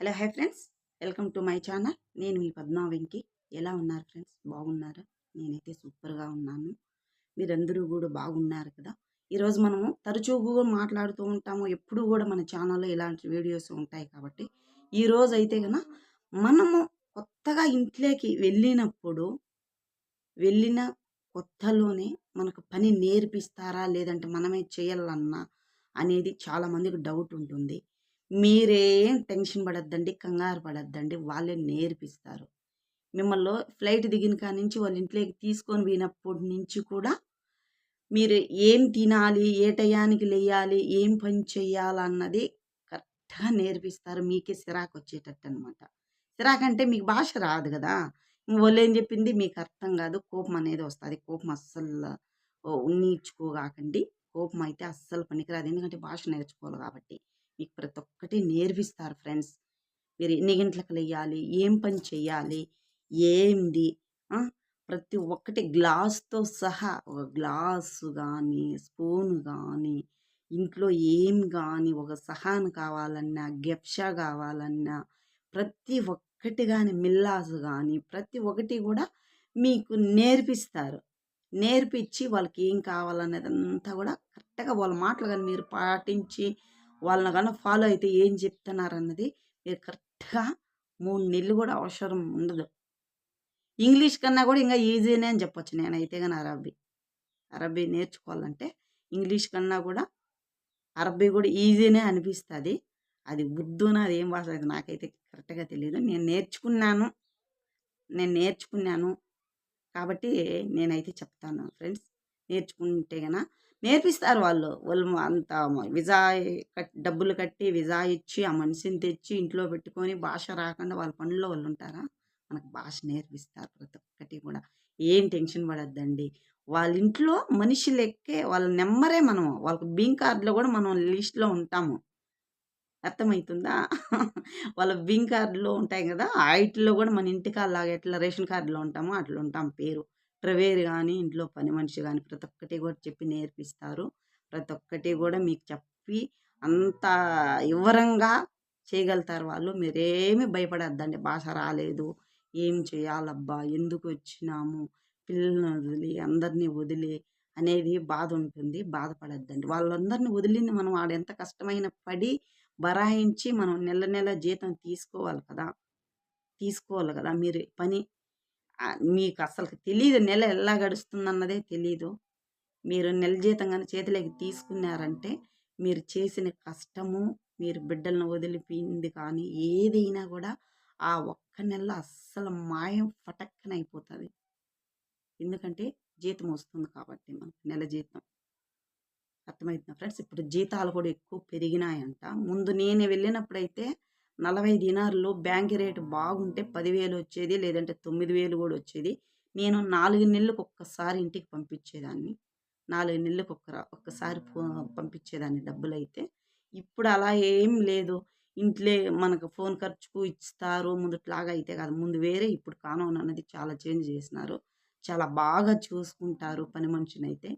Hello hi friends. Welcome to my channel. నేను మీ పద్మా వెంకి. ఎలా ఉన్నారు ఫ్రెండ్స్? బాగున్నారా? నేనైతే సూపర్గా ఉన్నాను. మీరందరూ కూడా బాగున్నారు కదా. ఈరోజు మనము తరచుగా మాట్లాడుతూ ఉంటాము. ఎప్పుడు కూడా మన ఛానల్లో ఇలాంటి వీడియోస్ ఉంటాయి కాబట్టి. ఈరోజు అయితే కనుక మనము కొత్తగా ఇంట్లోకి వెళ్ళినప్పుడు వెళ్ళిన కొత్తలోనే మనకు పని నేర్పిస్తారా? లేదంటే మనమే చేయాలన్నా అనేది చాలామందికి డౌట్ ఉంటుంది. మీరేం టెన్షన్ పడద్దండి కంగారు పడద్దండి వాళ్ళే నేర్పిస్తారు. మిమ్మల్ని ఫ్లైట్ దిగిన కాడి నుంచి వాళ్ళ ఇంట్లోకి తీసుకొని పోయినప్పటి నుంచి కూడా మీరు ఏం తినాలి ఏ టయానికి లేయాలి ఏం పని చేయాలన్నది కరెక్ట్గా నేర్పిస్తారు. మీకే సిరాకు వచ్చేటట్టు అనమాట సిరాకు అంటే మీకు భాష రాదు కదా! వాళ్ళు ఏం చెప్పింది? మీకు అర్థం కాదు. కోపం అనేది వస్తుంది. కోపం అస్సలు ఉన్నీర్చుకోగాకండి కోపం అయితే అస్సలు పనికిరాదు. ఎందుకంటే భాష నేర్చుకోవాలి కాబట్టి మీకు ప్రతి ఒకటి నేర్పిస్తారు ఫ్రెండ్స్. మీరు ఎన్ని గంటలకు లేయాలి? ఏం పని చేయాలి? ఏంది ప్రతి ఒక్కటి గ్లాస్తో సహా ఒక గ్లాసు కానీ స్పూన్ కానీ ఇంట్లో ఏం కానీ ఒక సహాన్ కావాలన్నా గెప్షా కావాలన్నా ప్రతి ఒక్కటి కానీ మిల్లాస్ కానీ ప్రతి ఒక్కటి కూడా మీకు నేర్పిస్తారు. నేర్పించి వాళ్ళకి ఏం కావాలనేది అంతా కూడా కరెక్ట్గా వాళ్ళ మాటలు కానీ మీరు పాటించి వాళ్ళని కన్నా ఫాలో అయితే ఏం చెప్తున్నారన్నది మీరు కరెక్ట్గా మూడు నెలలు కూడా అవసరం ఉండదు. ఇంగ్లీష్ కన్నా కూడా ఇంకా ఈజీనే అని చెప్పొచ్చు నేనైతే కానీ అరబీ అరబీ నేర్చుకోవాలంటే ఇంగ్లీష్ కన్నా కూడా అరబీ కూడా ఈజీనే అనిపిస్తుంది. అది ఉర్దూనా అది ఏం భాష అది నాకైతే కరెక్ట్గా తెలియదు నేను నేర్చుకున్నాను. నేను నేర్చుకున్నాను. కాబట్టి నేనైతే చెప్తాను ఫ్రెండ్స్. నేర్చుకుంటే గన నేర్పిస్తారు వాళ్ళు. వాళ్ళు అంత విజా డబ్బులు కట్టి విజా ఇచ్చి ఆ మనిషిని తెచ్చి ఇంట్లో పెట్టుకొని భాష రాకుండా వాళ్ళ పనుల్లో వాళ్ళు ఉంటారా? మనకు భాష నేర్పిస్తారు ప్రతి ఒక్కటి కూడా. ఏం టెన్షన్ పడద్దండి. వాళ్ళ ఇంట్లో మనిషి లెక్కే వాళ్ళ నెంబరే మనం వాళ్ళకి బింగ్ కార్డులో కూడా మనం లిస్ట్లో ఉంటాము. అర్థమవుతుందా? వాళ్ళ బింగ్ కార్డులో ఉంటాయి కదా వాటిలో కూడా మన ఇంటికి అలాగే ఎట్లా రేషన్ కార్డులో ఉంటామో అట్లా ఉంటాం పేరు. ప్రవేరు కానీ ఇంట్లో పని మనిషి కానీ ప్రతి ఒక్కటి కూడా చెప్పి నేర్పిస్తారు. ప్రతి ఒక్కటి కూడా మీకు చెప్పి అంత వివరంగా చేయగలుగుతారు వాళ్ళు. మీరేమి భయపడద్దండి. భాష రాలేదు. ఏం చేయాలబ్బా? ఎందుకు వచ్చినాము? పిల్లల్ని వదిలి అందరినీ వదిలి అనేది బాధ ఉంటుంది. బాధపడద్దండి. వాళ్ళందరినీ వదిలింది మనం. వాడు ఎంత కష్టమైన పడి బరాయించి మనం నెల నెల జీతం తీసుకోవాలి కదా. తీసుకోవాలి కదా. మీరు పని మీకు అసలు తెలియదు నెల ఎలా గడుస్తుందన్నదే తెలీదు. మీరు నెల జీతం కానీ చేతిలోకి తీసుకున్నారంటే మీరు చేసిన కష్టము మీరు బిడ్డలను వదిలిపోయింది కానీ ఏదైనా కూడా ఆ ఒక్క నెల అస్సలు మాయం ఫటక్కన అయిపోతుంది. ఎందుకంటే జీతం వస్తుంది కాబట్టి మనకు నెల జీతం. అర్థమవుతుంది ఫ్రెండ్స్? ఇప్పుడు జీతాలు కూడా ఎక్కువ పెరిగినాయంట. ముందు నేను వెళ్ళినప్పుడైతే నలభై దినారులు బ్యాంక్ రేటు బాగుంటే పదివేలు వచ్చేది లేదంటే తొమ్మిది వేలు కూడా వచ్చేది. నేను నాలుగు నెలలకు ఒక్కసారి ఇంటికి పంపించేదాన్ని. నాలుగు నెలలకు ఒక్క ఒక్కసారి పంపించేదాన్ని డబ్బులు అయితే ఇప్పుడు అలా ఏం లేదు. ఇంట్లో మనకు ఫోన్ ఖర్చుకు ఇస్తారు ముందుట్లాగా అయితే కాదు. ముందు వేరే ఇప్పుడు కానూన్ అనేది చాలా చేంజ్ చేసినారు. చాలా బాగా చూసుకుంటారు పని మనిషిని అయితే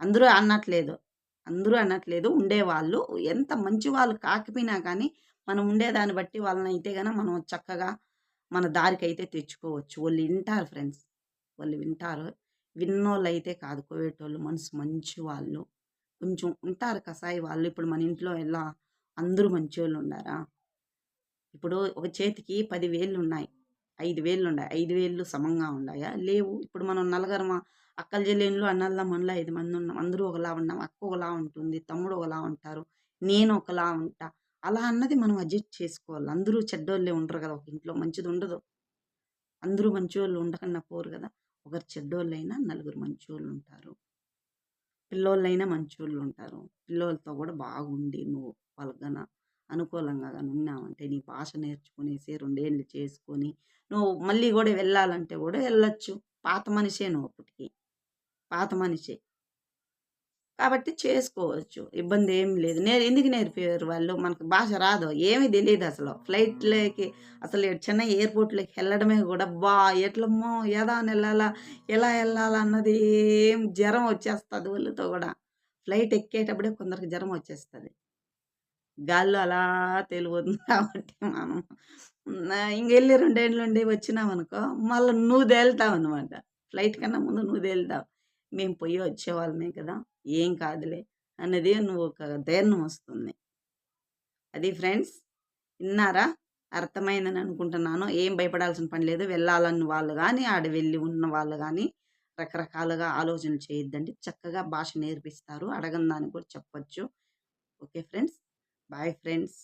అందరూ అనట్లేదు అందరూ అనట్లేదు ఉండేవాళ్ళు. ఎంత మంచి వాళ్ళు కాకపోయినా కానీ మనం ఉండేదాన్ని బట్టి వాళ్ళని అయితే కనుక మనం చక్కగా మన దారికి అయితే తెచ్చుకోవచ్చు. వాళ్ళు వింటారు ఫ్రెండ్స్. వాళ్ళు వింటారు. విన్నోళ్ళు అయితే కాదు. కోవేటోళ్ళు మనసు మంచి వాళ్ళు. కొంచెం ఉంటారు కసాయి వాళ్ళు. ఇప్పుడు మన ఇంట్లో ఎలా అందరూ మంచోళ్ళు ఉన్నారా? ఇప్పుడు ఒక చేతికి పది ఉన్నాయి ఐదు వేలు ఉన్నాయి ఐదు వేళ్ళు సమంగా ఉన్నాయా? లేవు. ఇప్పుడు మనం నలుగురమ? అక్కల చెల్లెళ్ళు అన్నల్లా మనలో ఐదు మంది ఉన్నాం. అందరూ ఒకలా ఉన్నాం. అక్క ఒకలా ఉంటుంది. తమ్ముడు ఒకలా ఉంటారు. నేను ఒకలా ఉంటా. అలా అన్నది మనం అడ్జస్ట్ చేసుకోవాలి. అందరూ చెడ్డోళ్ళే ఉండరు కదా ఒక ఇంట్లో మంచిది ఉండదు. అందరూ మంచోళ్ళు ఉండకన్నా పోరు కదా. ఒకరు చెడ్డోళ్ళైనా నలుగురు మంచోళ్ళు ఉంటారు. పిల్లోళ్ళైనా మంచోళ్ళు ఉంటారు. పిల్లోళ్ళతో కూడా బాగుండి నువ్వు వాళ్ళకన అనుకూలంగా కానీ ఉన్నావంటే నీ భాష నేర్చుకునేసి రెండేళ్ళు చేసుకొని నువ్వు మళ్ళీ కూడా వెళ్ళాలంటే కూడా వెళ్ళొచ్చు. పాత మనిషే నువ్వు అప్పటికి. పాత మనిషే. కాబట్టి చేసుకోవచ్చు. ఇబ్బంది ఏం లేదు. నేను ఎందుకు నేర్పారు వాళ్ళు? మనకు భాష రాదు. ఏమీ తెలియదు అసలు. ఫ్లైట్లోకి అసలు చెన్నై ఎయిర్పోర్ట్లోకి వెళ్ళడమే కూడా బా ఎట్లమ్మో ఏదా వెళ్ళాలా ఎలా వెళ్ళాలా అన్నది ఏం జ్వరం వచ్చేస్తుంది వాళ్ళతో కూడా. ఫ్లైట్ ఎక్కేటప్పుడే కొందరికి జ్వరం వచ్చేస్తుంది. గాల్లో అలా తెలియదు కాబట్టి మనం. ఇంకెళ్ళి ఇంకెళ్ళి రెండేండ్లుండి వచ్చినామనుకో, మళ్ళా నువ్వు తేలుతావనమాట. ఫ్లైట్ కన్నా ముందు నువ్వు తేలుతావు. మేము పోయి వచ్చేవాళ్ళమే కదా! ఏం కాదులే అన్నది నువ్వు ఒక ధైర్యం వస్తుంది. అది ఫ్రెండ్స్. విన్నారా అర్థమైందని అనుకుంటున్నాను. ఏం భయపడాల్సిన పని లేదు. వెళ్ళాలని వాళ్ళు కానీ ఆడ వెళ్ళి ఉన్న వాళ్ళు కానీ రకరకాలుగా ఆలోచనలు చేయొద్దండి. చక్కగా భాష నేర్పిస్తారు. అడగని దాన్ని కూడా చెప్పొచ్చు. Okay friends. Bye friends.